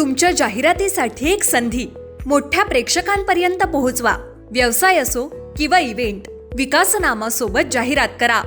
तुमच्या जाहिरातीसाठी एक संधी. मोठ्या प्रेक्षकांपर्यंत पोहोचवा. व्यवसाय असो किंवा इव्हेंट विकासनामा सोबत जाहिरात करा.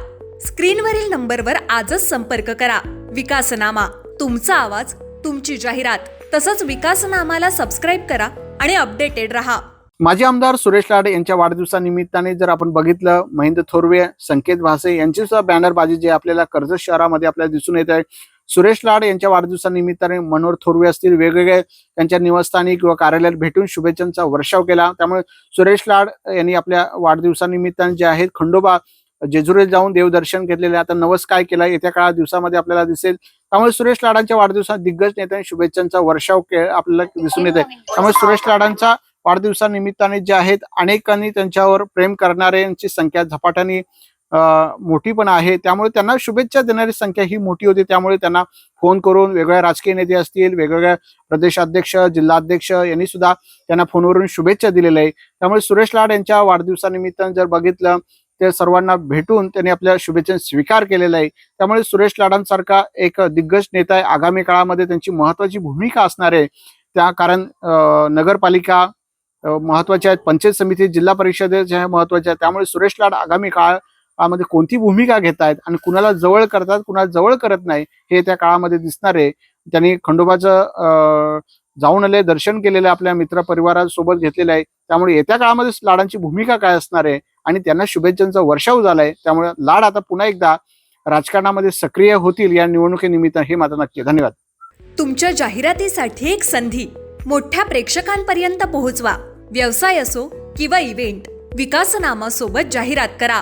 स्क्रीनवरील नंबरवर आजच संपर्क करा. विकासनामा तुमचा आवाज तुमची जाहिरात तसंच विकासनामाला सबस्क्राईब करा आणि अपडेटेड रहा. माजी आमदार सुरेश लाड यांच्या वाढदिवसानिमित्ताने जर आपण बघितलं महेंद्र थोरवे संकेत भासे यांची सुद्धा बॅनरबाजी जे आपल्याला कर्जत शहरामध्ये आपल्याला दिसून येत आहे. सुरेश लाड यांच्या वाढदिवसानिमित्ताने मनोहर थोरवे असतील वेगवेगळे त्यांच्या निवासस्थानी किंवा कार्यालयात भेटून शुभेच्छांचा वर्षाव केला. त्यामुळे सुरेश लाड यांनी आपल्या वाढदिवसानिमित्ताने जे आहेत खंडोबा जेजुरीला जाऊन देवदर्शन घेतलेले आता नवस काय केला येत्या काळात दिवसामध्ये आपल्याला दिसेल. त्यामुळे सुरेश लाडांच्या वाढदिवसात दिग्गज नेत्यांनी शुभेच्छांचा वर्षाव आपल्याला दिसून येत आहे त्यामुळे सुरेश लाडांचा वाढदिवसानिमित्ताने जे आहेत अनेकांनी त्यांच्यावर प्रेम करणाऱ्यांची संख्या झपाट्याने मोठी पण आहे. त्यामुळे त्यांना शुभेच्छा देणारी संख्या ही मोठी होती. त्यामुळे त्यांना फोन करून वेगवेगळ्या राजकीय नेते असतील वेगवेगळ्या प्रदेशाध्यक्ष जिल्हाध्यक्ष यांनी सुद्धा त्यांना फोनवरून शुभेच्छा दिलेल्या आहे त्यामुळे सुरेश लाड यांच्या वाढदिवसानिमित्त जर बघितलं ते सर्वांना भेटून त्यांनी आपल्या शुभेच्छा स्वीकार केलेला आहे त्यामुळे सुरेश लाडांसारखा एक दिग्गज नेता आहे. आगामी काळामध्ये त्यांची महत्वाची भूमिका असणार आहे. त्या कारण नगरपालिका महत्त्वाच्या आहेत. पंचायत समिती जिल्हा परिषदेच्या ह्या महत्त्वाच्या आहेत. त्यामुळे सुरेश लाड आगामी काळ काळामध्ये कोणती भूमिका घेत आहेत आणि कुणाला जवळ करतात कुणाला जवळ करत नाही हे त्या काळामध्ये दिसणार आहे. त्यांनी खंडोबाचं जाऊन आले दर्शन केलेलं आपल्या मित्र परिवारासोबत घेतलेलं आहे. त्यामुळे येत्या काळामध्ये लाडांची भूमिका काय असणार आहे? आणि त्यांना शुभेच्छांचा वर्षाव झालाय. त्यामुळे लाड आता पुन्हा एकदा राजकारणामध्ये सक्रिय होतील या निवडणुकीनिमित्त हे मात्र नक्की धन्यवाद. तुमच्या जाहिरातीसाठी एक संधी. मोठ्या प्रेक्षकांपर्यंत पोहोचवा. व्यवसाय असो किंवा इव्हेंट विकासनामा सोबत जाहिरात करा.